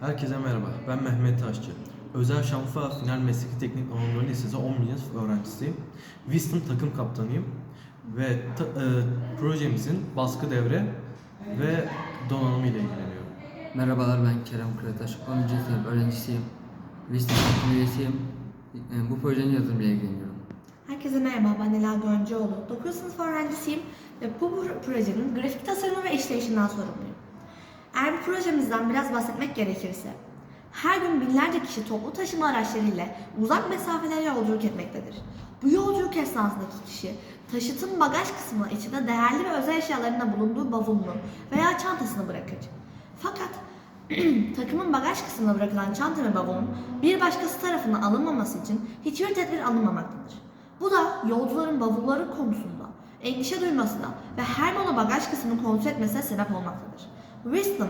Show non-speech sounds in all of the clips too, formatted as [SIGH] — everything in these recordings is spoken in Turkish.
Herkese merhaba, ben Mehmet Taşçı. Özel Şanlıurfa Final Mesleki Teknik Anadolu Lisesi 10. sınıf öğrencisiyim. Wisdom takım kaptanıyım ve ta- e, projemizin baskı devre ve donanımı ile ilgileniyorum. Merhabalar ben Kerem Kırataş, 10. sınıf öğrencisiyim. Listem takım üyesiyim. E, Bu projenin yazılımıyla ilgileniyorum. Herkese merhaba, ben Ela Göncüoğlu. 9. sınıf öğrencisiyim ve bu pro- projenin grafik tasarımı ve işleyişinden sorumluyum. Eğer bu projemizden biraz bahsetmek gerekirse, her gün binlerce kişi toplu taşıma araçlarıyla uzak mesafelere yolculuk etmektedir. Bu yolculuk esnasındaki kişi taşıtın bagaj kısmına içinde değerli ve özel eşyalarında bulunduğu bavulunu veya çantasını bırakır. Fakat [CLEARS THROAT] takımın bagaj kısmına bırakılan çanta ve bavulun bir başkası tarafından alınmaması için hiçbir tedbir alınmamaktadır. Bu da yolcuların bavulları konusunda endişe duymasına ve her mola bagaj kısmını kontrol etmesine sebep olmaktadır. Wisdom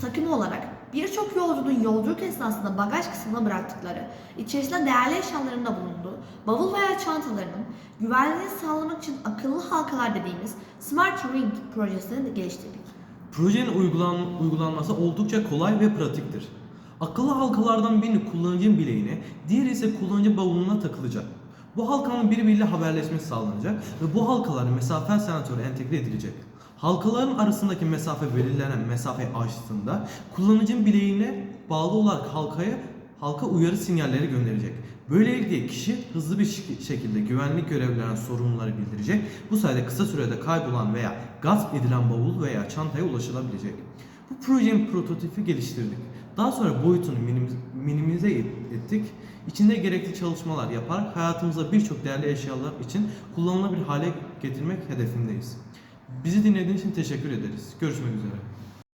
takımı olarak birçok yolcunun yolculuk esnasında bagaj kısmına bıraktıkları, içerisinde değerli eşyaların da bulunduğu bavul veya çantalarının güvenliğini sağlamak için akıllı halkalar dediğimiz Smart Ring projesini geliştirdik. Projenin uygulan, uygulanması oldukça kolay ve pratiktir. Akıllı halkalardan birini kullanıcının bileğine, diğeri ise kullanıcı bavuluna takılacak. Bu halkanın birbiriyle haberleşmesi sağlanacak ve bu halkaların mesafe sensörü entegre edilecek. Halkaların arasındaki mesafe belirlenen mesafe aştığında kullanıcının bileğine bağlı olarak halkaya halka uyarı sinyalleri gönderecek. Böylelikle kişi hızlı bir şek- şekilde güvenlik görevlilerine sorumluları bildirecek. Bu sayede kısa sürede kaybolan veya gasp edilen bavul veya çantaya ulaşılabilecek. Bu projenin prototipi geliştirdik. Daha sonra boyutunu minimize, ettik. İçinde gerekli çalışmalar yaparak hayatımızda birçok değerli eşyalar için kullanılabilir hale getirmek hedefindeyiz. Bizi dinlediğiniz için teşekkür ederiz. Görüşmek üzere.